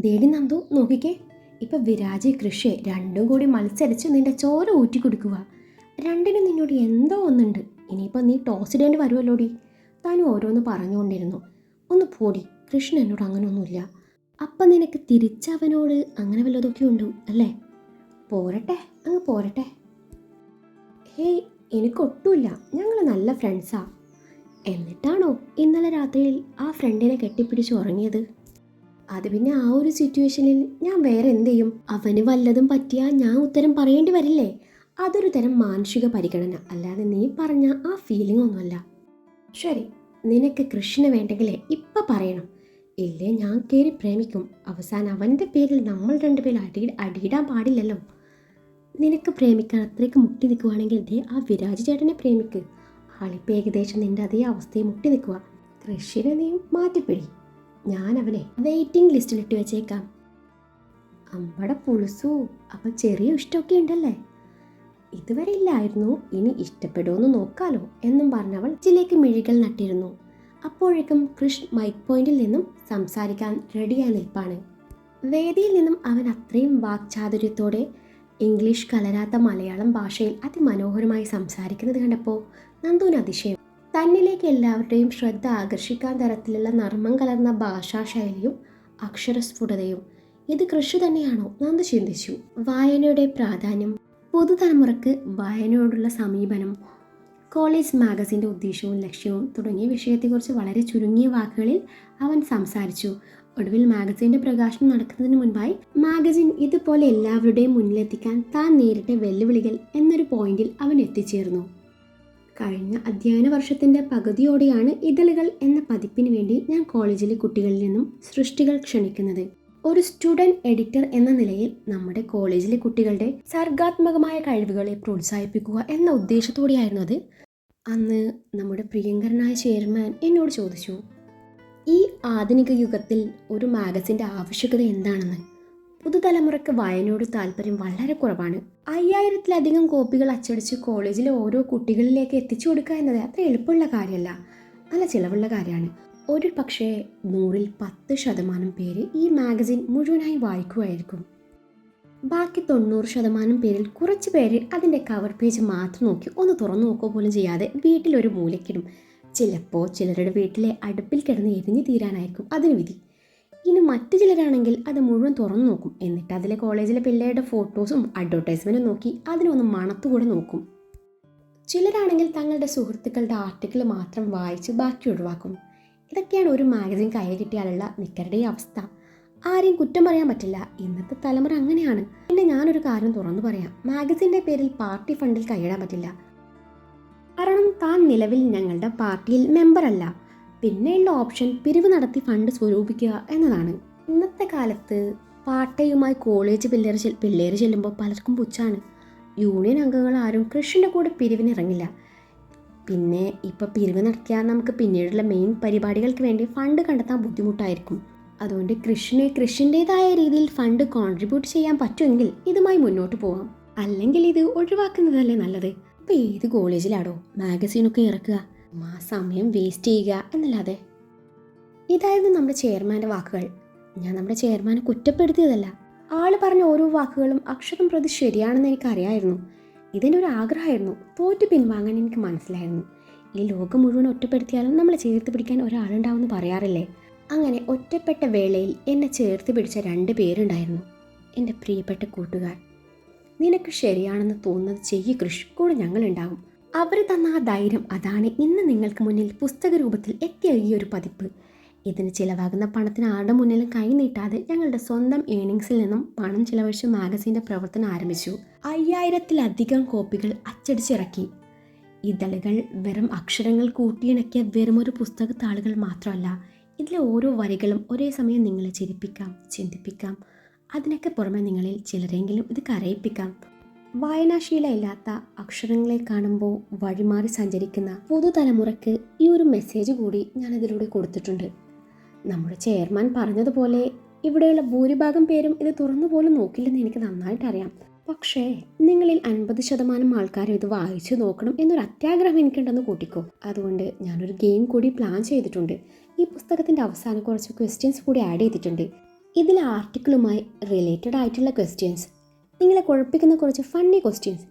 ദേടി നന്ദു നോക്കിക്കേ. ഇപ്പൊ വിരാജ് കൃഷി രണ്ടും കൂടി മത്സരിച്ച് നിന്റെ ചോര ഊറ്റി കൊടുക്കുക. രണ്ടിനും നിന്നോട് എന്തോ ഒന്നുണ്ട്. ഇനിയിപ്പോൾ നീ ടോസ് ഇടേണ്ടി വരുമല്ലോടി താനും ഓരോന്ന് പറഞ്ഞുകൊണ്ടിരുന്നു. ഒന്ന് പോടി കൃഷ്ണൻ എന്നോട് അങ്ങനെയൊന്നുമില്ല അപ്പം നിനക്ക് തിരിച്ചവനോട് അങ്ങനെ വല്ലതൊക്കെ ഉണ്ടോ അല്ലേ? പോരട്ടെ അങ്ങ് പോരട്ടെ. ഹേയ് എനിക്കൊട്ടുമില്ല. ഞങ്ങൾ നല്ല ഫ്രണ്ട്സാ എന്നിട്ടാണോ ഇന്നലെ രാത്രിയിൽ ആ ഫ്രണ്ടിനെ കെട്ടിപ്പിടിച്ച് ഉറങ്ങിയത്? അത് പിന്നെ ആ ഒരു സിറ്റുവേഷനിൽ ഞാൻ വേറെ എന്ത് ചെയ്യും? അവന് വല്ലതും പറ്റിയാൽ ഞാൻ ഉത്തരം പറയേണ്ടി വരില്ലേ? അതൊരു തരം മാനസിക പരിഗണന. അല്ലാതെ നീ പറഞ്ഞ ആ ഫീലിംഗ് ഒന്നുമല്ല. ശരി നിനക്ക് കൃഷ്ണന് വേണ്ടെങ്കിലേ ഇപ്പം പറയണം. ഇല്ലേ ഞാൻ കയറി പ്രേമിക്കും. അവസാനം അവന്റെ പേരിൽ നമ്മൾ രണ്ടുപേരും അടി അടിയിടാൻ പാടില്ലല്ലോ. നിനക്ക് പ്രേമിക്കാൻ അത്രയ്ക്ക് മുട്ടി നിൽക്കുവാണെങ്കിൽ ദേ ആ വിരാജ് ചേട്ടനെ പ്രേമിക്ക്. ആളിപ്പോൾ ഏകദേശം നിന്റെ അതേ അവസ്ഥയെ മുട്ടി നിൽക്കുക കൃഷിനെ നീ മാറ്റിപ്പിടി. ഞാൻ അവനെ വെയിറ്റിംഗ് ലിസ്റ്റിലിട്ട് വെച്ചേക്കാം. അമ്പട പുളുസു അപ്പം ചെറിയ ഇഷ്ടമൊക്കെ ഉണ്ടല്ലേ? ഇതുവരെ ഇല്ലായിരുന്നു ഇനി ഇഷ്ടപ്പെടുമെന്ന് നോക്കാലോ എന്നും പറഞ്ഞവൾ ചിലേക്ക് മിഴികൾ നട്ടിരുന്നു. അപ്പോഴേക്കും കൃഷ് മൈക്ക് പോയിന്റിൽ നിന്നും സംസാരിക്കാൻ റെഡിയായി നിൽപ്പാണ്. വേദിയിൽ നിന്നും അവൻ അത്രയും വാക്ചാതുര്യത്തോടെ ഇംഗ്ലീഷ് കലരാത്ത മലയാളം ഭാഷയിൽ അതിമനോഹരമായി സംസാരിക്കുന്നത് കണ്ടപ്പോൾ നന്ദുവിന് അതിശയം. തന്നിലേക്ക് എല്ലാവരുടെയും ശ്രദ്ധ ആകർഷിക്കാൻ തരത്തിലുള്ള നർമ്മം കലർന്ന ഭാഷാശൈലിയും അക്ഷരസ്ഫുടതയും. ഇത് കൃഷി തന്നെയാണോ? നന്ദു ചിന്തിച്ചു. വായനയുടെ പ്രാധാന്യം. പുതുതലമുറക്ക് വായനയോടുള്ള സമീപനം. കോളേജ് മാഗസിന്റെ ഉദ്ദേശവും ലക്ഷ്യവും തുടങ്ങിയ വിഷയത്തെക്കുറിച്ച് വളരെ ചുരുങ്ങിയ വാക്കുകളിൽ അവൻ സംസാരിച്ചു. ഒടുവിൽ മാഗസിന്റെ പ്രകാശനം നടക്കുന്നതിന് മുൻപായി മാഗസിൻ ഇതുപോലെ എല്ലാവരുടെയും മുന്നിലെത്തിക്കാൻ താൻ നേരിട്ട വെല്ലുവിളികൾ എന്നൊരു പോയിന്റിൽ അവൻ എത്തിച്ചേർന്നു. കഴിഞ്ഞ അധ്യയന വർഷത്തിന്റെ പകുതിയോടെയാണ് ഇതളുകൾ എന്ന പതിപ്പിന് വേണ്ടി ഞാൻ കോളേജിലെ കുട്ടികളിൽ നിന്നും സൃഷ്ടികൾ ക്ഷണിക്കുന്നത്. ഒരു സ്റ്റുഡന്റ് എഡിറ്റർ എന്ന നിലയിൽ നമ്മുടെ കോളേജിലെ കുട്ടികളുടെ സർഗാത്മകമായ കഴിവുകളെ പ്രോത്സാഹിപ്പിക്കുക എന്ന ഉദ്ദേശത്തോടെയായിരുന്നു അത്. അന്ന് നമ്മുടെ പ്രിയങ്കരനായ ചെയർമാൻ എന്നോട് ചോദിച്ചു ഈ ആധുനിക യുഗത്തിൽ ഒരു മാഗസിന്റെ ആവശ്യകത എന്താണെന്ന്? പുതുതലമുറയ്ക്ക് വായനയോട് താല്പര്യം വളരെ കുറവാണ്. അയ്യായിരത്തിലധികം കോപ്പികൾ അച്ചടിച്ച് കോളേജിലെ ഓരോ കുട്ടികളിലേക്ക് എത്തിച്ചു കൊടുക്കുക എന്നത് അത്ര എളുപ്പമുള്ള കാര്യമല്ല. നല്ല ചിലവുള്ള കാര്യമാണ്. ഒരു പക്ഷേ നൂറിൽ പത്ത് ശതമാനം പേര് ഈ മാഗസിൻ മുഴുവനായി വായിക്കുമായിരിക്കും. ബാക്കി തൊണ്ണൂറ് ശതമാനം പേരിൽ കുറച്ച് പേര് അതിന്റെ കവർ പേജ് മാത്രം നോക്കി ഒന്ന് തുറന്നു നോക്കുക പോലും ചെയ്യാതെ വീട്ടിലൊരു മൂലക്കിടും. ചിലപ്പോൾ ചിലരുടെ വീട്ടിലെ അടുപ്പിൽ കിടന്ന് എരിഞ്ഞു തീരാനായിരിക്കും അതിന് വിധി. ഇനി മറ്റു ചിലരാണെങ്കിൽ അത് മുഴുവൻ തുറന്നു നോക്കും. എന്നിട്ട് അതിലെ കോളേജിലെ പിള്ളേരുടെ ഫോട്ടോസും അഡ്വർടൈസ്മെന്റും നോക്കി അതിനൊന്ന് മണത്തുകൂടെ നോക്കും. ചിലരാണെങ്കിൽ തങ്ങളുടെ സുഹൃത്തുക്കളുടെ ആർട്ടിക്കിൾ മാത്രം വായിച്ച് ബാക്കി ഒഴിവാക്കും. ഇതൊക്കെയാണ് ഒരു മാഗസിൻ കയ്യിൽ കിട്ടിയാലുള്ള മിക്കരുടെയും അവസ്ഥ. ആരെയും കുറ്റം പറയാൻ പറ്റില്ല. ഇന്നത്തെ തലമുറ അങ്ങനെയാണ്. പിന്നെ ഞാനൊരു കാര്യം തുറന്നു പറയാം. മാഗസിന്റെ പേരിൽ പാർട്ടി ഫണ്ടിൽ കൈയിടാൻ പറ്റില്ല. കാരണം താൻ നിലവിൽ ഞങ്ങളുടെ പാർട്ടിയിൽ മെമ്പറല്ല പിന്നെയുള്ള ഓപ്ഷൻ പിരിവ് നടത്തി ഫണ്ട് സ്വരൂപിക്കുക എന്നതാണ്. ഇന്നത്തെ കാലത്ത് പാട്ടയുമായി കോളേജ് പിള്ളേർ പിള്ളേർ ചെല്ലുമ്പോൾ പലർക്കും പുച്ഛാണ്. യൂണിയൻ അംഗങ്ങൾ ആരും കൃഷിന്റെ കൂടെ പിരിവിനിറങ്ങില്ല. പിന്നെ ഇപ്പോൾ പിരിവ് നടത്തിയാൽ നമുക്ക് പിന്നീടുള്ള മെയിൻ പരിപാടികൾക്ക് വേണ്ടി ഫണ്ട് കണ്ടെത്താൻ ബുദ്ധിമുട്ടായിരിക്കും. അതുകൊണ്ട് കൃഷിന് കൃഷിന്റെതായ രീതിയിൽ ഫണ്ട് കോൺട്രിബ്യൂട്ട് ചെയ്യാൻ പറ്റുമെങ്കിൽ ഇതുമായി മുന്നോട്ട് പോകാം അല്ലെങ്കിൽ ഇത് ഒഴിവാക്കുന്നതല്ലേ നല്ലത്? ഇപ്പം ഏത് കോളേജിലാടോ? മാഗസീനൊക്കെ ഇറക്കുക. ആ സമയം വേസ്റ്റ് ചെയ്യുക എന്നല്ലാതെ. ഇതായിരുന്നു നമ്മുടെ ചെയർമാന്റെ വാക്കുകൾ. ഞാൻ നമ്മുടെ ചെയർമാനെ കുറ്റപ്പെടുത്തിയതല്ല. ആൾ പറഞ്ഞ ഓരോ വാക്കുകളും അക്ഷരം പ്രതി ശരിയാണെന്ന് എനിക്കറിയായിരുന്നു. ഇതിന്റെ ഒരു ആഗ്രഹമായിരുന്നു. തോറ്റു പിൻവാങ്ങാൻ എനിക്ക് മനസ്സിലായിരുന്നു. ഈ ലോകം മുഴുവൻ ഒറ്റപ്പെടുത്തിയാലും നമ്മളെ ചേർത്ത് പിടിക്കാൻ ഒരാളുണ്ടാവുമെന്ന് പറയാറില്ലേ? അങ്ങനെ ഒറ്റപ്പെട്ട വേളയിൽ എന്നെ ചേർത്ത് പിടിച്ച രണ്ട് പേരുണ്ടായിരുന്നു. എന്റെ പ്രിയപ്പെട്ട കൂട്ടുകാർ. നിനക്ക് ശരിയാണെന്ന് തോന്നുന്നത് ചെയ്യ് കൃഷി. കൂടെ ഞങ്ങളുണ്ടാകും അവർ തന്ന ആ ധൈര്യം അതാണ് ഇന്ന് നിങ്ങൾക്ക് മുന്നിൽ പുസ്തക രൂപത്തിൽ എത്തിയ ഈ ഒരു പതിപ്പ്. ഇതിന് ചിലവാകുന്ന പണത്തിന് ആരുടെ മുന്നിലും കൈ നീട്ടാതെ ഞങ്ങളുടെ സ്വന്തം ഏണിങ്സിൽ നിന്നും പണം ചിലവഴിച്ച് മാഗസീന്റെ പ്രവർത്തനം ആരംഭിച്ചു. അയ്യായിരത്തിലധികം കോപ്പികൾ അച്ചടിച്ചിറക്കി. ഇതളുകൾ വെറും അക്ഷരങ്ങൾ കൂട്ടിയിണക്കിയ വെറുമൊരു പുസ്തകത്താളുകൾ മാത്രമല്ല ഇതിലെ ഓരോ വരികളും ഒരേ സമയം നിങ്ങളെ ചിരിപ്പിക്കാം ചിന്തിപ്പിക്കാം. അതിനൊക്കെ പുറമെ നിങ്ങളിൽ ചിലരെങ്കിലും ഇത് കരയിപ്പിക്കാം. വായനാശീല ഇല്ലാത്ത അക്ഷരങ്ങളെ കാണുമ്പോൾ വഴിമാറി സഞ്ചരിക്കുന്ന പുതുതലമുറയ്ക്ക് ഈ ഒരു മെസ്സേജ് കൂടി ഞാൻ ഇതിലൂടെ കൊടുത്തിട്ടുണ്ട്. നമ്മുടെ ചെയർമാൻ പറഞ്ഞതുപോലെ ഇവിടെയുള്ള ഭൂരിഭാഗം പേരും ഇത് തുറന്നു പോലും നോക്കില്ലെന്ന് എനിക്ക് നന്നായിട്ടറിയാം പക്ഷേ നിങ്ങളിൽ അൻപത് ശതമാനം ആൾക്കാരും ഇത് വായിച്ചു നോക്കണം എന്നൊരു അത്യാഗ്രഹം എനിക്കുണ്ടെന്ന് കൂട്ടിക്കോ. അതുകൊണ്ട് ഞാനൊരു ഗെയിം കൂടി പ്ലാൻ ചെയ്തിട്ടുണ്ട്. ഈ പുസ്തകത്തിന്റെ അവസാനം കുറച്ച് ക്വസ്റ്റ്യൻസ് കൂടി ആഡ് ചെയ്തിട്ടുണ്ട്. ഇതിലെ ആർട്ടിക്കിളുമായി റിലേറ്റഡ് ആയിട്ടുള്ള ക്വസ്റ്റ്യൻസ് നിങ്ങളെ കുഴപ്പിക്കുന്ന കുറച്ച് ഫണ്ണി ക്വസ്റ്റ്യൻസ്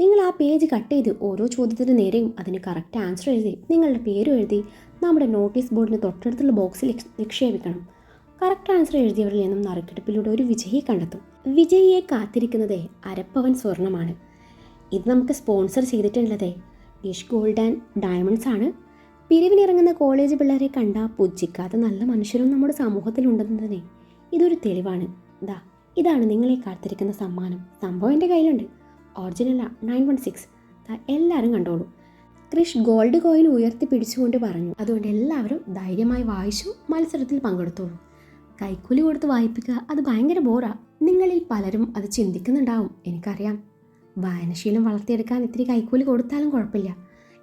നിങ്ങൾ ആ പേജ് കട്ട് ചെയ്ത് ഓരോ ചോദ്യത്തിന് നേരെയും അതിന് കറക്റ്റ് ആൻസർ എഴുതി നിങ്ങളുടെ പേരും എഴുതി നമ്മുടെ നോട്ടീസ് ബോർഡിന് തൊട്ടടുത്തുള്ള ബോക്സിൽ നിക്ഷേപിക്കണം. കറക്റ്റ് ആൻസർ എഴുതിയവരിൽ നിന്നും നറുക്കെടുപ്പിലൂടെ ഒരു വിജയി കണ്ടെത്തും. വിജയിയെ കാത്തിരിക്കുന്നത് അരപ്പവൻ സ്വർണമാണ്. ഇത് നമുക്ക് സ്പോൺസർ ചെയ്തിട്ടുള്ളത് ഡിഷ് ഗോൾഡ് ആൻഡ് ഡയമണ്ട്സ് ആണ്. പിരിവിനിറങ്ങുന്ന കോളേജ് പിള്ളേരെ കണ്ട പുച്ഛിക്കാത്ത നല്ല മനുഷ്യരും നമ്മുടെ സമൂഹത്തിലുണ്ടെന്നതിനെ ഇതൊരു തെളിവാണ്. ദാ ഇതാണ് നിങ്ങളെ കാത്തിരിക്കുന്ന സമ്മാനം. സംഭവം എന്റെ കയ്യിലുണ്ട്. ഒറിജിനല നയൻ വൺ സിക്സ് എല്ലാവരും കണ്ടോളൂ. ക്രിഷ് ഗോൾഡ് കോയിൻ ഉയർത്തി പിടിച്ചുകൊണ്ട് പറഞ്ഞു. അതുകൊണ്ട് എല്ലാവരും ധൈര്യമായി വായിച്ചു മത്സരത്തിൽ പങ്കെടുത്തോളൂ. കൈക്കൂലി കൊടുത്ത് വായിപ്പിക്കുക അത് ഭയങ്കര ബോറാ നിങ്ങളിൽ പലരും അത് ചിന്തിക്കുന്നുണ്ടാവും എനിക്കറിയാം. വായനശീലം വളർത്തിയെടുക്കാൻ ഇത്തിരി കൈക്കൂലി കൊടുത്താലും കുഴപ്പമില്ല.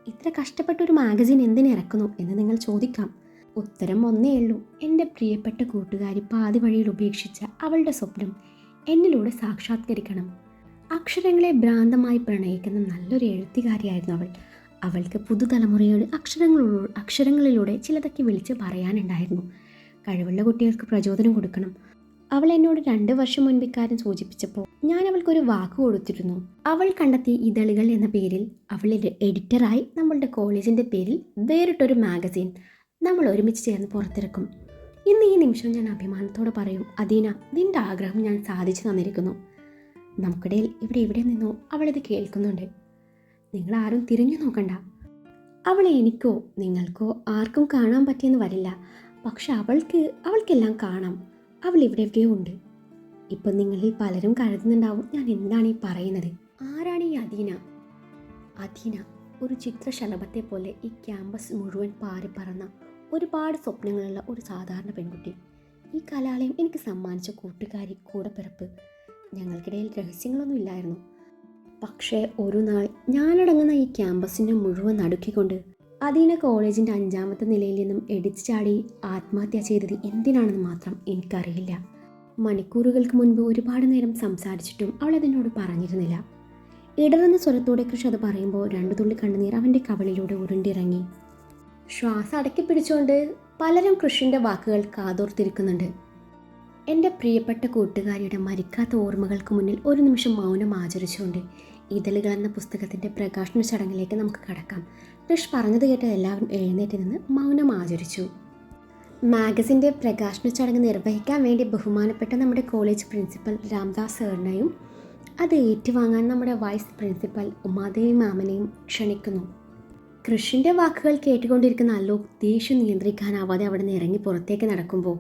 ഇത്ര കഷ്ടപ്പെട്ട ഒരു മാഗസിൻ എന്തിനിറക്കുന്നു എന്ന് നിങ്ങൾ ചോദിക്കാം. ഉത്തരം ഒന്നേ ഉള്ളൂ. എന്റെ പ്രിയപ്പെട്ട കൂട്ടുകാരി പാതി വഴിയിൽ ഉപേക്ഷിച്ച അവളുടെ സ്വപ്നം എന്നിലൂടെ സാക്ഷാത്കരിക്കണം. അക്ഷരങ്ങളെ ഭ്രാന്തമായി പ്രണയിക്കുന്ന നല്ലൊരു എഴുത്തുകാരിയായിരുന്നു അവൾ. അവൾക്ക് പുതുതലമുറയോട് അക്ഷരങ്ങളോ അക്ഷരങ്ങളിലൂടെ ചിലതൊക്കെ വിളിച്ച് പറയാനുണ്ടായിരുന്നു. കഴിവുള്ള കുട്ടികൾക്ക് പ്രചോദനം കൊടുക്കണം. അവൾ എന്നോട് രണ്ട് വർഷം മുൻപ് സൂചിപ്പിച്ചപ്പോൾ ഞാൻ അവൾക്കൊരു വാക്ക് കൊടുത്തിരുന്നു. അവൾ കണ്ടെത്തിയ ഇതളികൾ എന്ന പേരിൽ അവളിൽ എഡിറ്ററായി നമ്മളുടെ കോളേജിന്റെ പേരിൽ വേറിട്ടൊരു മാഗസീൻ നമ്മൾ ഒരുമിച്ച് ചേർന്ന് പുറത്തിറക്കും. ഇന്ന് ഈ നിമിഷം ഞാൻ അഭിമാനത്തോടെ പറയും അദീന നിന്റെ ആഗ്രഹം ഞാൻ സാധിച്ചു തന്നിരിക്കുന്നു. നമുക്കിടയിൽ ഇവിടെ എവിടെ നിന്നോ അവളിത് കേൾക്കുന്നുണ്ട്. നിങ്ങൾ ആരും തിരിഞ്ഞു നോക്കണ്ട. അവളെ എനിക്കോ നിങ്ങൾക്കോ ആർക്കും കാണാൻ പറ്റിയെന്ന് വരില്ല. പക്ഷെ അവൾക്ക് അവൾക്കെല്ലാം കാണാം. അവൾ ഇവിടെ എവിടെയോ ഉണ്ട്. ഇപ്പം നിങ്ങളിൽ പലരും കരുതുന്നുണ്ടാവും ഞാൻ എന്താണ് ഈ പറയുന്നത്. ആരാണ് ഈ അദീന? അദീന ഒരു ചിത്രശലഭത്തെ പോലെ ഈ ക്യാമ്പസ് മുഴുവൻ പാറി പറന്ന ഒരുപാട് സ്വപ്നങ്ങളുള്ള ഒരു സാധാരണ പെൺകുട്ടി. ഈ കലാലയം എനിക്ക് സമ്മാനിച്ച കൂട്ടുകാരി കൂടപ്പിറപ്പ്. ഞങ്ങൾക്കിടയിൽ രഹസ്യങ്ങളൊന്നും ഇല്ലായിരുന്നു. പക്ഷേ ഒരു നാൾ ഞാനടങ്ങുന്ന ഈ ക്യാമ്പസിനെ മുഴുവൻ നടുക്കിക്കൊണ്ട് അധീന കോളേജിന്റെ അഞ്ചാമത്തെ നിലയിൽ നിന്നും എടുത്തു ചാടി ആത്മഹത്യ ചെയ്തത് എന്തിനാണെന്ന് മാത്രം എനിക്കറിയില്ല. മണിക്കൂറുകൾക്ക് മുൻപ് ഒരുപാട് നേരം സംസാരിച്ചിട്ടും അവൾ അതിനോട് പറഞ്ഞിരുന്നില്ല. ഇടറുന്ന സ്വരത്തോടെ കൃഷി അത് പറയുമ്പോൾ രണ്ടു തുള്ളി കണ്ണുനീർ അവന്റെ കവളിലൂടെ ഉരുണ്ടിറങ്ങി. ശ്വാസം അടക്കി പിടിച്ചുകൊണ്ട് പലരും കൃഷിന്റെ വാക്കുകൾ കാതോർത്തിരിക്കുന്നുണ്ട്. എന്റെ പ്രിയപ്പെട്ട കൂട്ടുകാരിയുടെ മരിക്കാത്ത ഓർമ്മകൾക്ക് മുന്നിൽ ഒരു നിമിഷം മൗനം ആചരിച്ചുകൊണ്ട് ഇതളുകൾ എന്ന പുസ്തകത്തിന്റെ പ്രകാശന ചടങ്ങിലേക്ക് നമുക്ക് കടക്കാം. കൃഷ് പറഞ്ഞത് കേട്ട് എല്ലാവരും എഴുന്നേറ്റ് നിന്ന് മൗനം ആചരിച്ചു. മാഗസിന്റെ പ്രകാശന ചടങ്ങ് നിർവഹിക്കാൻ വേണ്ടി ബഹുമാനപ്പെട്ട നമ്മുടെ കോളേജ് പ്രിൻസിപ്പൽ രാംദാസ് സാറിനെയും അത് ഏറ്റുവാങ്ങാൻ നമ്മുടെ വൈസ് പ്രിൻസിപ്പൽ ഉമാദേവി മാമനെയും ക്ഷണിക്കുന്നു. കൃഷിന്റെ വാക്കുകൾ കേട്ടുകൊണ്ടിരിക്കുന്ന അലോക് ദേഷ്യം നിയന്ത്രിക്കാനാവാതെ അവിടെ നിന്ന് ഇറങ്ങി പുറത്തേക്ക് നടക്കുമ്പോൾ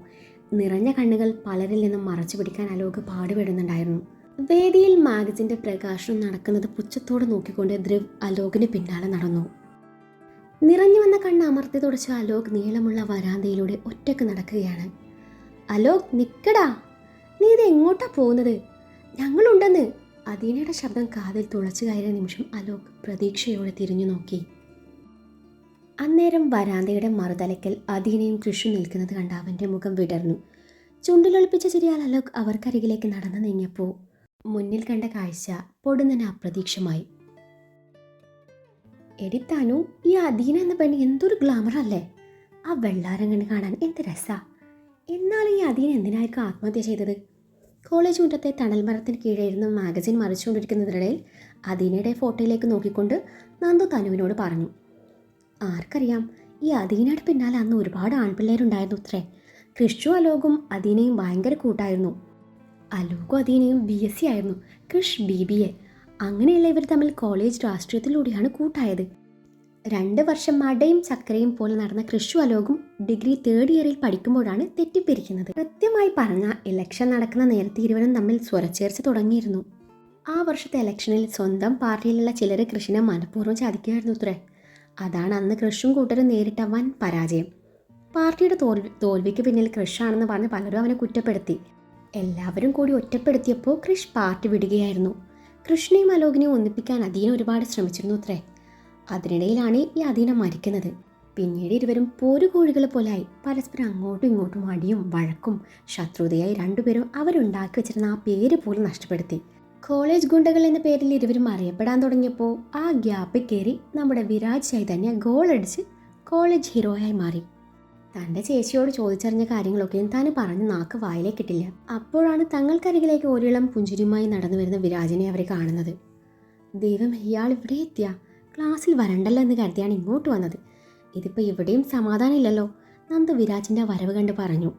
നിറഞ്ഞ കണ്ണുകൾ പലരിൽ നിന്നും മറച്ചു പിടിക്കാൻ അലോക് പാടുപെടുന്നുണ്ടായിരുന്നു. വേദിയിൽ മാഗസിന്റെ പ്രകാശനം നടക്കുന്നത് പുച്ഛത്തോടെ നോക്കിക്കൊണ്ട് ധ്രുവ് അലോകിന് പിന്നാലെ നടന്നു. നിറഞ്ഞു വന്ന കണ്ണ് അമർത്തി തുടച്ച അലോക് നീളമുള്ള വരാന്തയിലൂടെ ഒറ്റയ്ക്ക് നടക്കുകയാണ്. അലോക് നിക്കടാ. നീ ഇത് എങ്ങോട്ടാ പോകുന്നത്? ഞങ്ങളുണ്ടെന്ന്. അദീനയുടെ ശബ്ദം കാതിൽ തുളച്ചു കയറിയ നിമിഷം അലോക് പ്രതീക്ഷയോടെ തിരിഞ്ഞു നോക്കി. അന്നേരം വരാന്തയുടെ മറുതലയ്ക്കൽ അദീനയും കൃഷി നിൽക്കുന്നത് കണ്ട അവന്റെ മുഖം വിടർന്നു. ചുണ്ടിലൊളിപ്പിച്ച ചിരിയാൽ അലോക് അവർക്കരികിലേക്ക് നടന്നു നീങ്ങിയപ്പോൾ മുന്നിൽ കണ്ട കാഴ്ച പൊടുന്നനെ അപ്രതീക്ഷമായി. എടിത്താനു ഈ അദീന എന്ന പെണ്ണ് എന്തൊരു ഗ്ലാമർ അല്ലേ? ആ വെള്ളാരം കണ്ട് കാണാൻ എന്ത് രസാ? എന്നാലും ഈ അദീന എന്തിനായിരിക്കും ആത്മഹത്യ ചെയ്തത്? കോളേജ് മുറ്റത്തെ തണൽ മരത്തിന് കീഴെയിരുന്ന മാഗസിൻ മറിച്ചുകൊണ്ടിരിക്കുന്നതിനിടയിൽ അദീനയുടെ ഫോട്ടോയിലേക്ക് നോക്കിക്കൊണ്ട് നന്ദു തനുവിനോട് പറഞ്ഞു. ആർക്കറിയാം? ഈ അദീനയുടെ പിന്നാലെ അന്ന് ഒരുപാട് ആൺപിള്ളേരുണ്ടായിരുന്നു അത്രേ. ക്രിഷു അലോകും അദീനയും ഭയങ്കര കൂട്ടായിരുന്നു. അലോകും അദീനയും ബി എസ് സി ആയിരുന്നു. ക്രിഷ് ബി ബി എ അങ്ങനെയുള്ള ഇവർ തമ്മിൽ കോളേജ് രാഷ്ട്രീയത്തിലൂടെയാണ് കൂട്ടായത്. രണ്ട് വർഷം മടയും ചക്കരയും പോലെ നടന്ന കൃഷു അലോകും ഡിഗ്രി തേർഡ് ഇയറിൽ പഠിക്കുമ്പോഴാണ് തെറ്റിപ്പിരിക്കുന്നത് കൃത്യമായി പറഞ്ഞ ഇലക്ഷൻ നടക്കുന്ന നേരത്തെ ഇരുവരും തമ്മിൽ സ്വരച്ചേർച്ച തുടങ്ങിയിരുന്നു. ആ വർഷത്തെ ഇലക്ഷനിൽ സ്വന്തം പാർട്ടിയിലുള്ള ചിലർ കൃഷിനെ മനഃപൂർവം ചതിക്കുമായിരുന്നു അത്രേ. അതാണ് അന്ന് ക്രഷും കൂട്ടരും നേരിട്ട വൻ പരാജയം. പാർട്ടിയുടെ തോൽ തോൽവിക്ക് പിന്നിൽ ക്രഷാണെന്ന് പറഞ്ഞ് പലരും അവനെ കുറ്റപ്പെടുത്തി. എല്ലാവരും കൂടി ഒറ്റപ്പെടുത്തിയപ്പോൾ ക്രിഷ് പാർട്ടി വിടുകയായിരുന്നു. കൃഷ്ണയും അലോകിനെയും ഒന്നിപ്പിക്കാൻ അധീന ഒരുപാട് ശ്രമിച്ചിരുന്നു അത്രേ അതിനിടയിലാണ് ഈ അധീന മരിക്കുന്നത്. പിന്നീട് ഇരുവരും പോരുകോഴികളെ പോലായി പരസ്പരം അങ്ങോട്ടും ഇങ്ങോട്ടും അടിയും വഴക്കും ശത്രുതയായി രണ്ടുപേരും അവരുണ്ടാക്കി വെച്ചിരുന്ന ആ പേര് പോലും നഷ്ടപ്പെടുത്തി. കോളേജ് ഗുണ്ടകൾ എന്ന പേരിൽ ഇരുവരും അറിയപ്പെടാൻ തുടങ്ങിയപ്പോൾ ആ ഗ്യാപ്പിൽ കയറി നമ്മുടെ വിരാജ് ചൈതന്യ ഗോളടിച്ച് കോളേജ് ഹീറോയായി മാറി. തന്റെ ചേച്ചിയോട് ചോദിച്ചറിഞ്ഞ കാര്യങ്ങളൊക്കെയും താൻ പറഞ്ഞ് നാക്ക് വായിലേക്കിട്ടില്ല അപ്പോഴാണ് തങ്ങൾക്കരികിലേക്ക് ഒരിളം പുഞ്ചിരിയുമായി നടന്നു വരുന്ന വിരാജിനെ അവർ കാണുന്നത്. ദൈവം ഇയാൾ ഇവിടെ എത്തിയ? ക്ലാസ്സിൽ വരണ്ടല്ലോ എന്ന് കരുതിയാണ് ഇങ്ങോട്ട് വന്നത്. ഇതിപ്പോൾ ഇവിടെയും സമാധാനമില്ലല്ലോ. നന്ദു വിരാജിന്റെ വരവ് കണ്ട് പറഞ്ഞു.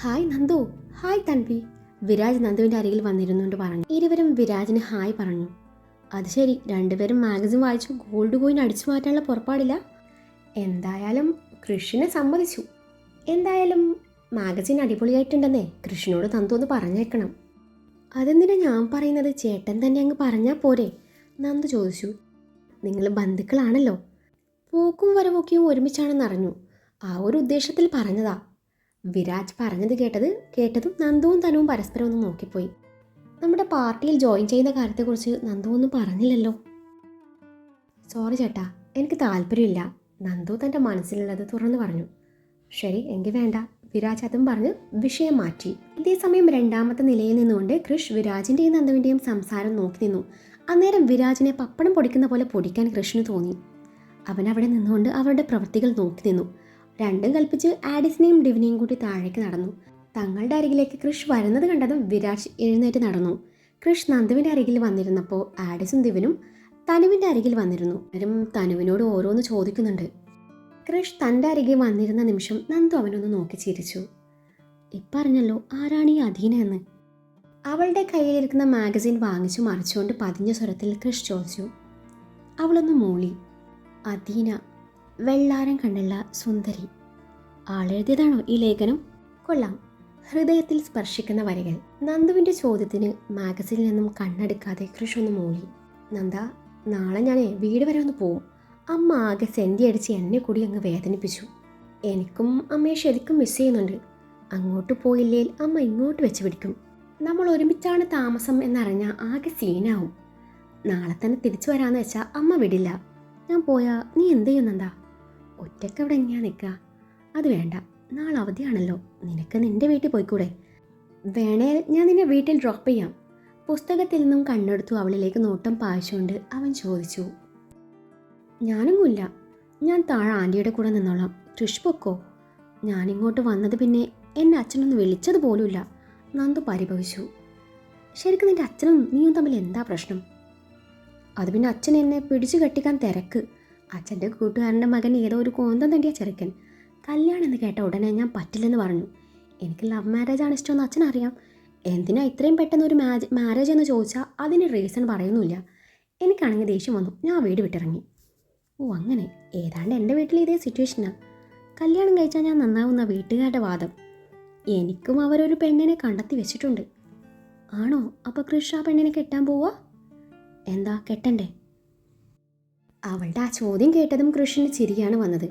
ഹായ് നന്ദു. ഹായ് തൻവി. വിരാജ് നന്ദുവിന്റെ അരികിൽ വന്നിരുന്നുകൊണ്ട് പറഞ്ഞു. ഇരുവരും വിരാജിന് ഹായ് പറഞ്ഞു. അത് ശരി രണ്ടുപേരും മാഗസിൻ വായിച്ചു ഗോൾഡ് കോയിൻ അടിച്ചു മാറ്റാനുള്ള പുറപ്പാടില്ല. എന്തായാലും കൃഷിനെ സമ്മതിച്ചു. എന്തായാലും മാഗസിൻ അടിപൊളിയായിട്ടുണ്ടെന്നേ കൃഷിനോട് നന്ദു ഒന്ന് പറഞ്ഞേക്കണം. അതെന്തിനാ ഞാൻ പറയുന്നത്? ചേട്ടൻ തന്നെ അങ്ങ് പറഞ്ഞാൽ പോരെ? നന്ദു ചോദിച്ചു. നിങ്ങൾ ബന്ധുക്കളാണല്ലോ. പോക്കും വരവൊക്കെയും ഒരുമിച്ചാണെന്ന് അറിഞ്ഞു ആ ഒരു ഉദ്ദേശത്തിൽ പറഞ്ഞതാ. വിരാജ് പറഞ്ഞത് കേട്ടത് കേട്ടതും നന്ദുവും തനുവും പരസ്പരം ഒന്ന് നോക്കിപ്പോയി. നമ്മുടെ പാർട്ടിയിൽ ജോയിൻ ചെയ്യുന്ന കാര്യത്തെക്കുറിച്ച് നന്ദു ഒന്നും പറഞ്ഞില്ലല്ലോ. സോറി ചേട്ടാ എനിക്ക് താല്പര്യമില്ല. നന്ദു തന്റെ മനസ്സിലുള്ളത് തുറന്നു പറഞ്ഞു. ശരി എങ്കിൽ വേണ്ട. വിരാജ് അതും പറഞ്ഞ് വിഷയം മാറ്റി. ഇതേസമയം രണ്ടാമത്തെ നിലയിൽ നിന്നുകൊണ്ട് കൃഷ് വിരാജിന്റെയും നന്ദുവിന്റെയും സംസാരം നോക്കി നിന്നു. അന്നേരം വിരാജിനെ പപ്പടം പൊടിക്കുന്ന പോലെ പൊടിക്കാൻ കൃഷിന് തോന്നി. അവൻ അവിടെ നിന്നുകൊണ്ട് അവരുടെ പ്രവൃത്തികൾ നോക്കി നിന്നു. രണ്ടും കൽപ്പിച്ച് ആഡിസിനെയും ഡിവിനെയും കൂട്ടി താഴേക്ക് നടന്നു. തങ്ങളുടെ അരികിലേക്ക് ക്രിഷ് വരുന്നത് കണ്ടതും വിരാജ് എഴുന്നേറ്റ് നടന്നു. ക്രിഷ് നന്ദുവിന്റെ അരികിൽ വന്നിരുന്നപ്പോൾ ആഡിസും ദിവിനും തനുവിന്റെ അരികിൽ വന്നിരുന്നു. അവരും തനുവിനോട് ഓരോന്ന് ചോദിക്കുന്നുണ്ട്. ക്രിഷ് തന്റെ അരികിൽ വന്നിരുന്ന നിമിഷം നന്ദു അവനൊന്ന് നോക്കി ചിരിച്ചു. ഇപ്പറഞ്ഞല്ലോ ആരാണ് ഈ അധീന എന്ന് അവളുടെ കയ്യിലിരിക്കുന്ന മാഗസിൻ വാങ്ങിച്ചു മറിച്ചുകൊണ്ട് പതിഞ്ഞ സ്വരത്തിൽ ക്രിഷ് ചോദിച്ചു. അവളൊന്ന് മൂളി. അധീന വെള്ളാരം കണ്ടുള്ള സുന്ദരി. ആളെഴുതിയതാണോ ഈ ലേഖനം? കൊള്ളാം. ഹൃദയത്തിൽ സ്പർശിക്കുന്ന വരികൾ. നന്ദുവിന്റെ ചോദ്യത്തിന് മാഗസിനിൽ നിന്നും കണ്ണെടുക്കാതെ കൃഷി ഒന്ന് മൂളി നന്ദ നാളെ ഞാൻ വീട് വരെ ഒന്ന് പോവും. അമ്മ ആകെ സെന്റി അടിച്ച് എന്നെ കൂടി അങ്ങ് വേദനിപ്പിച്ചു. എനിക്കും അമ്മയെ ശരിക്കും മിസ് ചെയ്യുന്നുണ്ട്. അങ്ങോട്ട് പോയില്ലേൽ അമ്മ ഇങ്ങോട്ട് വെച്ച് പിടിക്കും. നമ്മൾ ഒരുമിച്ചാണ് താമസം എന്നറിഞ്ഞ ആകെ സീനാവും. നാളെ തന്നെ തിരിച്ചു വരാമെന്ന് വെച്ചാൽ അമ്മ വിടില്ല. ഞാൻ പോയാൽ നീ എന്ത് ചെയ്യുന്നെന്താ ഒറ്റയ്ക്ക് അവിടെ എങ്ങനെയാ നിൽക്കുക അത് വേണ്ട. നാളെ അവധിയാണല്ലോ. നിനക്ക് നിന്റെ വീട്ടിൽ പോയിക്കൂടെ? വേണേൽ ഞാൻ നിന്നെ വീട്ടിൽ ഡ്രോപ്പ് ചെയ്യാം. പുസ്തകത്തിൽ നിന്നും കണ്ണെടുത്തു അവളിലേക്ക് നോട്ടം പായിച്ചുകൊണ്ട് അവൻ ചോദിച്ചു. ഞാനൊന്നുമില്ല. ഞാൻ താഴെ ആന്റിയുടെ കൂടെ നിന്നോളാം. ട്രിഷ് പൊക്കോ? ഞാനിങ്ങോട്ട് വന്നത് പിന്നെ എന്നെ അച്ഛനൊന്ന് വിളിച്ചത് പോലുമില്ല. നന്ദു പരിഭവിച്ചു. ശരിക്കും നിന്റെ അച്ഛനും നീയും തമ്മിൽ എന്താ പ്രശ്നം? അത് പിന്നെ അച്ഛൻ എന്നെ പിടിച്ചു കെട്ടിക്കാൻ തിരക്ക്. അച്ഛന്റെ കൂട്ടുകാരന്റെ മകൻ ഏതോ ഒരു കോന്തം തണ്ടിയ ചെറുക്കൻ. കല്യാണം എന്ന് കേട്ട ഉടനെ ഞാൻ പറ്റില്ലെന്ന് പറഞ്ഞു. എനിക്ക് ലവ് മാരേജ് ആണ് ഇഷ്ടമെന്ന് അച്ഛൻ അറിയാം. എന്തിനാ ഇത്രയും പെട്ടെന്ന് ഒരു മാജ് മാരേജ് എന്ന് ചോദിച്ചാൽ അതിന് റീസൺ പറയുന്നില്ല. എനിക്കാണെങ്കിൽ ദേഷ്യം വന്നു. ഞാൻ വീട് വിട്ടിറങ്ങി. ഓ അങ്ങനെ. ഏതാണ്ട് എന്റെ വീട്ടിൽ ഇതേ സിറ്റുവേഷനാണ് കല്യാണം കഴിച്ചാൽ ഞാൻ നന്നാവുന്ന വീട്ടുകാരുടെ വാദം. എനിക്കും അവരൊരു പെണ്ണിനെ കണ്ടെത്തി വെച്ചിട്ടുണ്ട്. ആണോ? അപ്പോൾ കൃഷ് ആ പെണ്ണിനെ കെട്ടാൻ പോവാ? എന്താ കെട്ടണ്ടേ? അവളുടെ ആ ചോദ്യം കേട്ടതും കൃഷ്ണന് ചിരിയാണ് വന്നത്.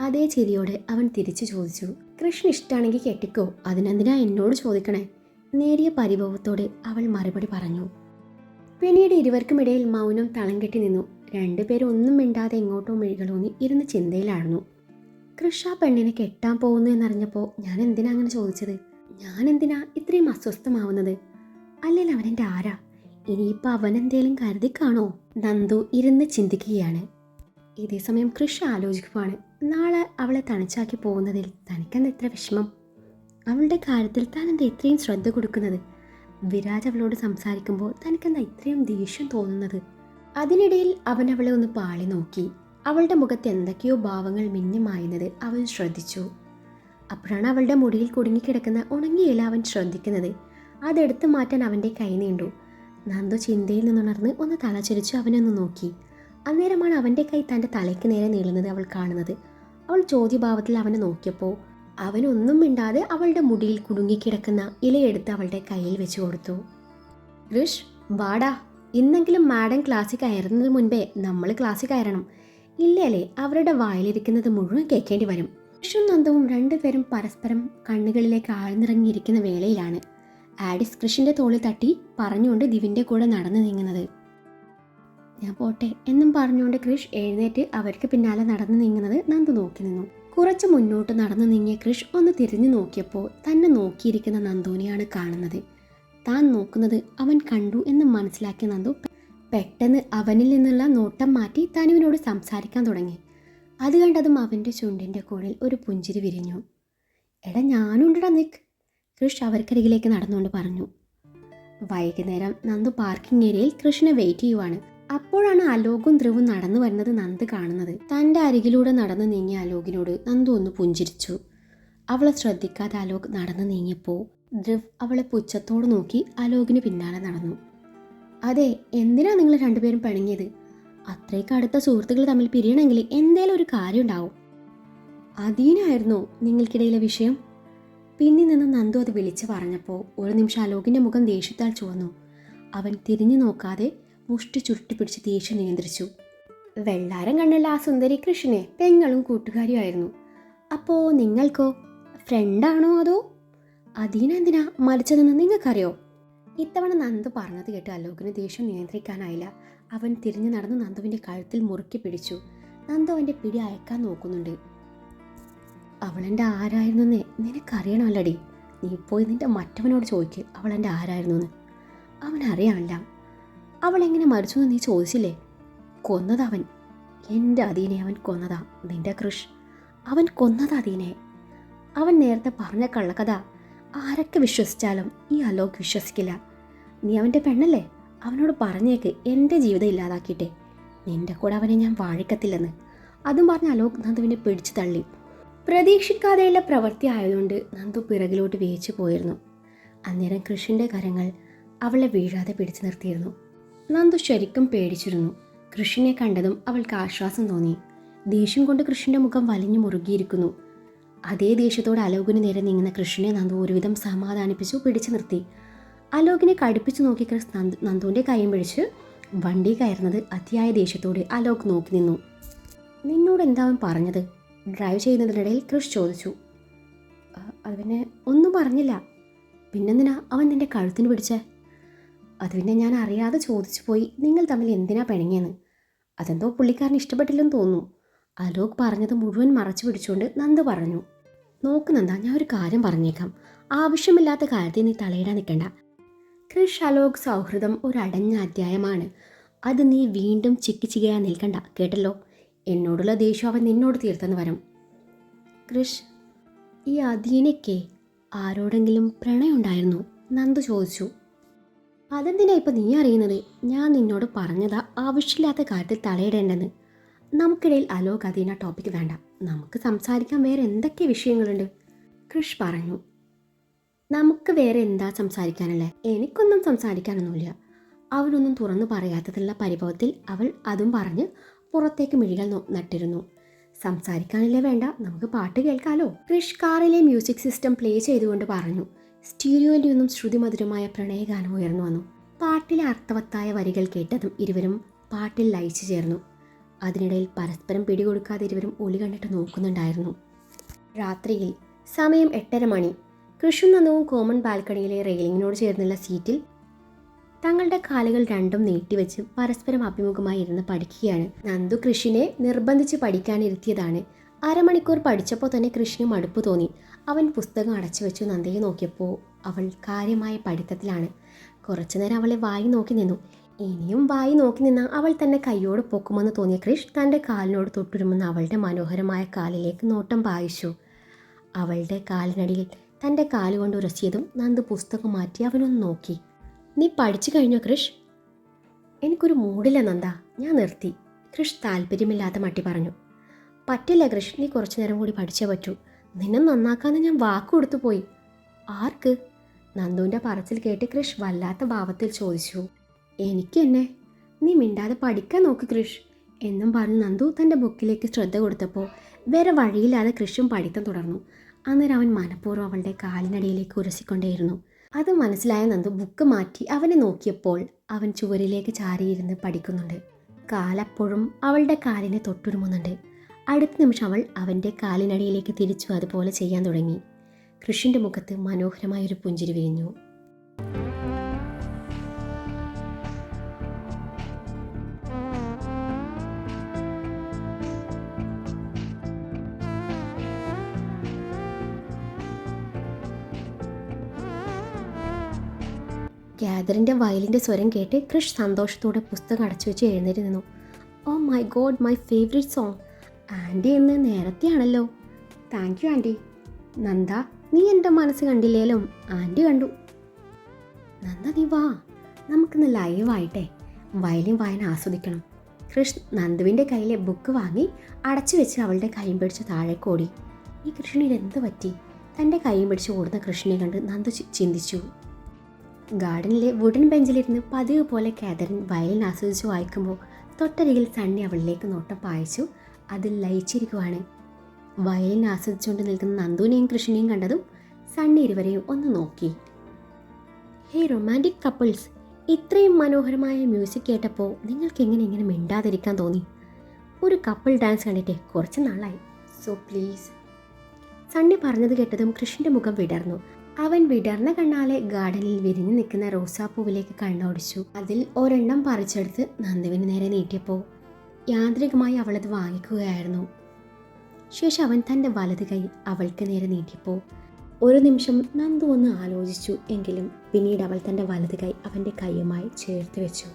അതേ ചിരിയോടെ അവൻ തിരിച്ചു ചോദിച്ചു കൃഷ്ണ ഇഷ്ടമാണെങ്കിൽ കെട്ടിക്കോ? അതിനെന്തിനാ എന്നോട് ചോദിക്കണേ? നേരിയ പരിഭവത്തോടെ അവൾ മറുപടി പറഞ്ഞു. പിന്നീട് ഇരുവർക്കുമിടയിൽ മൗനം തളം കെട്ടി നിന്നു. രണ്ടുപേരും ഒന്നും മിണ്ടാതെ എങ്ങോട്ടോ മെഴുകളൂന്നി ഇരുന്ന് ചിന്തയിലായിരുന്നു കൃഷ ആ പെണ്ണിനെ കെട്ടാൻ പോകുന്നു എന്നറിഞ്ഞപ്പോൾ ഞാൻ എന്തിനാ അങ്ങനെ ചോദിച്ചത്? ഞാൻ എന്തിനാ ഇത്രയും അസ്വസ്ഥമാവുന്നത്? അല്ലെങ്കിൽ അവനെന്റെ ആരാ? ഇനിയിപ്പോൾ അവനെന്തേലും കരുതി കാണോ? നന്ദു ഇരുന്ന് ചിന്തിക്കുകയാണ്. ഇതേ സമയം കൃഷി ആലോചിക്കുവാണ്. നാളെ അവളെ തണിച്ചാക്കി പോകുന്നതിൽ തനിക്കെന്താ ഇത്ര വിഷമം? അവളുടെ കാര്യത്തിൽ താൻ എന്താ ഇത്രയും ശ്രദ്ധ കൊടുക്കുന്നത്? വിരാജ് അവളോട് സംസാരിക്കുമ്പോൾ തനിക്കെന്താ ഇത്രയും ദേഷ്യം തോന്നുന്നത്? അതിനിടയിൽ അവൻ അവളെ ഒന്ന് പാളി നോക്കി. അവളുടെ മുഖത്ത് എന്തൊക്കെയോ ഭാവങ്ങൾ മിന്നുമായുന്നത് അവൻ ശ്രദ്ധിച്ചു. അപ്പോഴാണ് അവളുടെ മുടിയിൽ കുടുങ്ങിക്കിടക്കുന്ന ഉണങ്ങിയില അവൻ ശ്രദ്ധിക്കുന്നത്. അതെടുത്തു മാറ്റാൻ അവന്റെ കൈ നീണ്ടു. നന്ദു ചിന്തയിൽ നിന്നുണർന്ന് ഒന്ന് തലചരിച്ചു അവനൊന്ന് നോക്കി. അന്നേരമാണ് അവന്റെ കൈ തന്റെ തലയ്ക്ക് നേരെ നീളുന്നത് അവൾ കാണുന്നത്. അവൾ ചോദ്യഭാവത്തിൽ അവനെ നോക്കിയപ്പോൾ അവനൊന്നും മിണ്ടാതെ അവളുടെ മുടിയിൽ കുടുങ്ങിക്കിടക്കുന്ന ഇലയെടുത്ത് അവളുടെ കയ്യിൽ വെച്ചു കൊടുത്തു. ഋഷ് വാടാ. ഇന്നെങ്കിലും മാഡം ക്ലാസ്സിൽ കയറുന്നതിന് മുൻപേ നമ്മൾ ക്ലാസ്സിൽ കയറണം. ഇല്ലല്ലേ അവരുടെ വായിലിരിക്കുന്നത് മുഴുവൻ കേൾക്കേണ്ടി വരും. ഋഷും നന്ദവും രണ്ടുപേരും പരസ്പരം കണ്ണുകളിലേക്ക് ആഴ്ന്നിറങ്ങിയിരിക്കുന്ന വേളയിലാണ്. ആഡിസ് കൃഷിന്റെ തോളിൽ തട്ടി പറഞ്ഞുകൊണ്ട് ദിവിന്റെ കൂടെ നടന്നു നീങ്ങുന്നത്. ഞാൻ പോട്ടെ എന്നും പറഞ്ഞുകൊണ്ട് കൃഷ് എഴുന്നേറ്റ് അവർക്ക് പിന്നാലെ നടന്നു നീങ്ങുന്നത് നന്ദു നോക്കി നിന്നു. കുറച്ച് മുന്നോട്ട് നടന്നു നീങ്ങിയ കൃഷ് ഒന്ന് തിരിഞ്ഞു നോക്കിയപ്പോൾ തന്നെ നോക്കിയിരിക്കുന്ന നന്ദുവിനെയാണ് കാണുന്നത്. താൻ നോക്കുന്നത് അവൻ കണ്ടു എന്ന് മനസ്സിലാക്കിയ നന്ദു പെട്ടെന്ന് അവനിൽ നിന്നുള്ള നോട്ടം മാറ്റി തനുവിനോട് സംസാരിക്കാൻ തുടങ്ങി. അത് കണ്ടതും അവന്റെ ചുണ്ടിന്റെ കൂടിൽ ഒരു പുഞ്ചിരി വിരിഞ്ഞു. എടാ ഞാനുണ്ടടാ നിക്ക്. കൃഷ് അവർക്കരികിലേക്ക് നടന്നുകൊണ്ട് പറഞ്ഞു. വൈകുന്നേരം നന്ദു പാർക്കിംഗ് ഏരിയയിൽ കൃഷ്ണനെ വെയിറ്റ് ചെയ്യുവാണ്. അപ്പോഴാണ് അലോകും ധ്രുവും നടന്നു വരുന്നത് നന്ദ് കാണുന്നത്. തന്റെ അരികിലൂടെ നടന്നു നീങ്ങിയ അലോകിനോട് നന്ദു ഒന്ന് പുഞ്ചിരിച്ചു. അവളെ ശ്രദ്ധിക്കാതെ അലോക് നടന്നു നീങ്ങിയപ്പോൾ ധ്രുവ് അവളെ പുച്ഛത്തോട് നോക്കി അലോകിന് പിന്നാലെ നടന്നു. അതെ എന്തിനാ നിങ്ങൾ രണ്ടുപേരും പിണങ്ങിയത്? അത്രയ്ക്ക് അടുത്ത സുഹൃത്തുക്കൾ തമ്മിൽ പിരിയണമെങ്കിൽ എന്തേലും ഒരു കാര്യം ഉണ്ടാവും. അതീനായിരുന്നോ നിങ്ങൾക്കിടയിലെ വിഷയം? പിന്നിൽ നിന്ന് നന്ദു അത് വിളിച്ചു പറഞ്ഞപ്പോൾ ഒരു നിമിഷം അലോകിന്റെ മുഖം ദേഷ്യത്താൽ ചുവന്നു. അവൻ തിരിഞ്ഞു നോക്കാതെ മുഷ്ടി ചുരുട്ടി പിടിച്ച് ദേഷ്യം നിയന്ത്രിച്ചു. വെള്ളാരം കണ്ടുള്ള ആ സുന്ദരി കൃഷ്ണനെ? പെങ്ങളും കൂട്ടുകാരിയായിരുന്നു അപ്പോൾ നിങ്ങൾക്കോ? ഫ്രണ്ടാണോ അതോ? അതിനെന്തിനാ മരിച്ചതെന്ന് നിങ്ങൾക്കറിയോ? ഇത്തവണ നന്ദു പറഞ്ഞത് കേട്ട് അലോകിന് ദേഷ്യം നിയന്ത്രിക്കാനായില്ല. അവൻ തിരിഞ്ഞു നടന്ന് നന്ദുവിന്റെ കഴുത്തിൽ മുറുക്കി പിടിച്ചു. നന്ദു അവന്റെ പിടി അയക്കാൻ നോക്കുന്നുണ്ട്. അവളെന്റെ ആരായിരുന്നെന്ന് നിനക്കറിയണമല്ലടി. നീ പോയി നിന്റെ മറ്റവനോട് ചോദിക്ക് അവളെന്റെ അവൻ അവനറിയാമല്ല അവൾ എങ്ങനെ മരിച്ചു എന്ന് നീ ചോദിച്ചില്ലേ? കൊന്നതവൻ. എന്റെ അതീനെ അവൻ കൊന്നതാ. നിന്റെ കൃഷ്. അവൻ കൊന്നതാ അതീനെ അവൻ നേരത്തെ പറഞ്ഞ കള്ളക്കഥ ആരൊക്കെ വിശ്വസിച്ചാലും ഈ അലോക് വിശ്വസിക്കില്ല. നീ അവന്റെ പെണ്ണല്ലേ? അവനോട് പറഞ്ഞേക്ക് എന്റെ ജീവിതം ഇല്ലാതാക്കിയിട്ടെ. നിന്റെ കൂടെ അവനെ ഞാൻ വാഴിക്കത്തില്ലെന്ന്. അതും പറഞ്ഞ് അലോക് നന്ദുവിനെ പിടിച്ചു തള്ളി. പ്രതീക്ഷിക്കാതെയുള്ള പ്രവൃത്തി ആയതുകൊണ്ട് നന്ദു പിറകിലോട്ട് വേച്ചു പോയിരുന്നു. അന്നേരം കൃഷിന്റെ കരങ്ങൾ അവളെ വീഴാതെ പിടിച്ചു നിർത്തിയിരുന്നു. നന്ദു ശരിക്കും പേടിച്ചിരുന്നു. കൃഷിനെ കണ്ടതും അവൾക്ക് ആശ്വാസം തോന്നി. ദേഷ്യം കൊണ്ട് കൃഷിന്റെ മുഖം വലിഞ്ഞു മുറുകിയിരിക്കുന്നു. അതേ ദേഷ്യത്തോടെ അലോകിന് നേരെ നീങ്ങുന്ന കൃഷിനെ നന്ദു ഒരുവിധം സമാധാനിപ്പിച്ചു പിടിച്ചു നിർത്തി. അലോകിനെ കടുപ്പിച്ചു നോക്കി കൃഷ് നന്ദു നന്ദുവിന്റെ കൈയും പിടിച്ച് വണ്ടി കയറുന്നത് അതിയായ ദേഷ്യത്തോടെ അലോക് നോക്കി നിന്നു. നിന്നോട് എന്താവും പറഞ്ഞത്? ഡ്രൈവ് ചെയ്യുന്നതിനിടയിൽ കൃഷ് ചോദിച്ചു. "ആ, അത് പിന്നെ ഒന്നും പറഞ്ഞില്ല. പിന്നെന്തിനാ അവൻ നിന്റെ കഴുത്തിന് പിടിച്ചേ? അത് പിന്നെ ഞാൻ അറിയാതെ ചോദിച്ചു പോയി. നിങ്ങൾ തമ്മിൽ എന്തിനാ പിണങ്ങിയെന്ന്? അതെന്തോ പുള്ളിക്കാരന് ഇഷ്ടപ്പെട്ടില്ലെന്ന് തോന്നുന്നു. അലോക് പറഞ്ഞത് മുഴുവൻ മറച്ചു പിടിച്ചുകൊണ്ട് നന്ദ പറഞ്ഞു. നോക്ക് നന്ദ ഞാൻ ഒരു കാര്യം പറഞ്ഞേക്കാം. ആവശ്യമില്ലാത്ത കാര്യത്തിൽ നീ തലയിടാൻ നിൽക്കണ്ട. ക്രിഷ് അലോക് സൗഹൃദം ഒരു അടഞ്ഞ അധ്യായമാണ്. അത് നീ വീണ്ടും ചിക്കിച്ചികയാൻ നിൽക്കണ്ട. കേട്ടല്ലോ? എന്നോടുള്ള ദേഷ്യം അവൻ നിന്നോട് തീർത്തെന്ന് വരും. കൃഷ് ഈ അധീനയ്ക്ക് ആരോടെങ്കിലും പ്രണയമുണ്ടായിരുന്നു നന്ദു ചോദിച്ചു. അതെന്തിനാ ഇപ്പം നീ അറിയുന്നത്? ഞാൻ നിന്നോട് പറഞ്ഞതാ ആവശ്യമില്ലാത്ത കാര്യത്തിൽ തലയിടേണ്ടെന്ന്. നമുക്കിടയിൽ അലോക് അധീന ടോപ്പിക് വേണ്ട. നമുക്ക് സംസാരിക്കാൻ വേറെ എന്തൊക്കെ വിഷയങ്ങളുണ്ട്? കൃഷ് പറഞ്ഞു. നമുക്ക് വേറെ എന്താ സംസാരിക്കാനല്ലേ എനിക്കൊന്നും സംസാരിക്കാനൊന്നുമില്ല. അവനൊന്നും തുറന്നു പറയാത്തതിലുള്ള പരിഭവത്തിൽ അവൾ അതും പറഞ്ഞ് പുറത്തേക്ക് മിഴികൾ നട്ടിരുന്നു. സംസാരിക്കാനല്ലേ വേണ്ട നമുക്ക് പാട്ട് കേൾക്കാലോ. ക്രിഷ് കാറിലെ മ്യൂസിക് സിസ്റ്റം പ്ലേ ചെയ്തുകൊണ്ട് പറഞ്ഞു. സ്റ്റീരിയോയിൽ നിന്നും ശ്രുതിമധുരമായ പ്രണയഗാനം ഉയർന്നു വന്നു. പാട്ടിലെ അർത്ഥവത്തായ വരികൾ കേട്ടതും ഇരുവരും പാട്ടിൽ ലയിച്ചു ചേർന്നു. അതിനിടയിൽ പരസ്പരം പിടികൊടുക്കാതെ ഇരുവരും ഒലി കണ്ടിട്ട് നോക്കുന്നുണ്ടായിരുന്നു. രാത്രിയിൽ സമയം എട്ടര മണി. കൃഷും നന്ദവും കോമൺ ബാൽക്കണിയിലെ റെയിലിങ്ങിനോട് ചേർന്നുള്ള സീറ്റിൽ തങ്ങളുടെ കാലുകൾ രണ്ടും നീട്ടിവെച്ച് പരസ്പരം അഭിമുഖമായി ഇരുന്ന് പഠിക്കുകയാണ്. നന്ദു കൃഷിനെ നിർബന്ധിച്ച് പഠിക്കാനിരുത്തിയതാണ്. അരമണിക്കൂർ പഠിച്ചപ്പോൾ തന്നെ കൃഷിന് മടുപ്പ് തോന്നി. അവൻ പുസ്തകം അടച്ചു വെച്ചു നന്ദയെ നോക്കിയപ്പോൾ അവൾ കാര്യമായ പഠിത്തത്തിലാണ്. കുറച്ചുനേരം അവളെ വായി നോക്കി നിന്നു. ഇനിയും വായി നോക്കി നിന്ന അവൾ തന്നെ കൈയോട് പൊക്കുമെന്ന് തോന്നിയ കൃഷ് തന്റെ കാലിനോട് തൊട്ടുരുമുന്ന അവളുടെ മനോഹരമായ കാലിലേക്ക് നോട്ടം പായിച്ചു. അവളുടെ കാലിനടിയിൽ തന്റെ കാലുകൊണ്ട് ഉരസിയതും നന്ദു പുസ്തകം മാറ്റി അവനൊന്ന് നോക്കി. നീ പഠിച്ചു കഴിഞ്ഞോ കൃഷ്? എനിക്കൊരു മൂടില്ല നന്ദ. ഞാൻ നിർത്തി. കൃഷ് താല്പര്യമില്ലാത്ത മട്ടി പറഞ്ഞു. പറ്റില്ല കൃഷ്. നീ കുറച്ചു നേരം കൂടി പഠിച്ചേ പറ്റൂ. നിന്നെ നന്നാക്കാന്ന് ഞാൻ വാക്ക് കൊടുത്തു പോയി. ആർക്ക്? നന്ദുവിന്റെ പറച്ചിൽ കേട്ട് കൃഷ് വല്ലാത്ത ഭാവത്തിൽ ചോദിച്ചു. എനിക്ക് എന്നെ? നീ മിണ്ടാതെ പഠിക്കാൻ നോക്ക് കൃഷ്. എന്നും പറഞ്ഞ് നന്ദു തന്റെ ബുക്കിലേക്ക് ശ്രദ്ധ കൊടുത്തപ്പോൾ വേറെ വഴിയില്ലാതെ കൃഷും പഠിത്തം തുടർന്നു. അന്നേരം അവൻ മനഃപൂർവം അവളുടെ കാലിനടിയിലേക്ക് ഉരസിക്കൊണ്ടേയിരുന്നു. അത് മനസ്സിലായ നന്ദു ബുക്ക് മാറ്റി അവനെ നോക്കിയപ്പോൾ അവൻ ചുവരിലേക്ക് ചാരിയിരുന്ന് പഠിക്കുന്നുണ്ട്. കാലപ്പോഴും അവളുടെ കാലിനെ തൊട്ടുരുമുന്നുണ്ട്. അടുത്ത നിമിഷം അവൾ അവന്റെ കാലിനടിയിലേക്ക് തിരിച്ചു അതുപോലെ ചെയ്യാൻ തുടങ്ങി. കൃഷിന്റെ മുഖത്ത് മനോഹരമായൊരു പുഞ്ചിരി വിരിഞ്ഞു. ഗ്യാദറിന്റെ വയലിന്റെ സ്വരം കേട്ട് ക്രിഷ് സന്തോഷത്തോടെ പുസ്തകം അടച്ചു വെച്ച് എഴുന്നേറ്റ് നിന്നു. ഓ my god my favourite song. Aunty എന്ന് നേരത്തെയാണല്ലോ. താങ്ക് യു ആന്റി നന്ദ നീ എന്റെ മനസ്സ് കണ്ടില്ലേലും ആന്റി കണ്ടു. നന്ദ നീ വാ. നമുക്കിന്ന് ലൈവായിട്ടെ വയലിൻ വായന ആസ്വദിക്കണം. കൃഷ്ണ നന്ദുവിന്റെ കയ്യിലെ ബുക്ക് വാങ്ങി അടച്ചു വെച്ച് അവളുടെ കൈയും പിടിച്ച് താഴേക്ക് ഈ കൃഷ്ണന് എന്ത് പറ്റി? തന്റെ കൈയും പിടിച്ച് ഓടുന്ന കൃഷ്ണനെ കണ്ട് നന്ദു ചിന്തിച്ചു. ഗാർഡനിലെ വുഡൻ ബെഞ്ചിലിരുന്ന് പതിവ് പോലെ കാതറിൻ വയലിൻ ആസ്വദിച്ച് വായിക്കുമ്പോൾ തൊട്ടരികിൽ സണ്ണി അവളിലേക്ക് നോട്ടം പായിച്ചു. അതിൽ ലയിച്ചിരിക്കുവാണ്. വയലിൻ ആസ്വദിച്ചുകൊണ്ട് നിൽക്കുന്ന നന്ദുവിനെയും കൃഷ്ണനെയും കണ്ടതും സണ്ണി ഇരുവരെയും ഒന്ന് നോക്കി. ഹേ റൊമാന്റിക് കപ്പിൾസ് ഇത്രയും മനോഹരമായ മ്യൂസിക് കേട്ടപ്പോൾ നിങ്ങൾക്ക് എങ്ങനെ ഇങ്ങനെ മിണ്ടാതിരിക്കാൻ തോന്നി? ഒരു കപ്പിൾ ഡാൻസ് കണ്ടിട്ട് കുറച്ച് നാളായി. സോ പ്ലീസ് സണ്ണി പറഞ്ഞത് കേട്ടതും കൃഷ്ണന്റെ മുഖം വിടർന്നു. അവൻ വിടർന്ന കണ്ണാലെ ഗാർഡനിൽ വിരിഞ്ഞു നിൽക്കുന്ന റോസാപ്പൂവിലേക്ക് കണ്ണോടിച്ചു. അതിൽ ഒരെണ്ണം പറിച്ചെടുത്ത് നന്ദുവിന് നേരെ നീട്ടിയപ്പോൾ യാന്ത്രികമായി അവളത് വാങ്ങിക്കുകയായിരുന്നു. ശേഷം അവൻ തന്റെ വലത് കൈ അവൾക്ക് നേരെ നീട്ടിയപ്പോൾ ഒരു നിമിഷം നന്ദു ഒന്ന് ആലോചിച്ചു എങ്കിലും പിന്നീട് അവൾ തന്റെ വലത് കൈ അവന്റെ കൈയുമായി ചേർത്ത് വെച്ചു.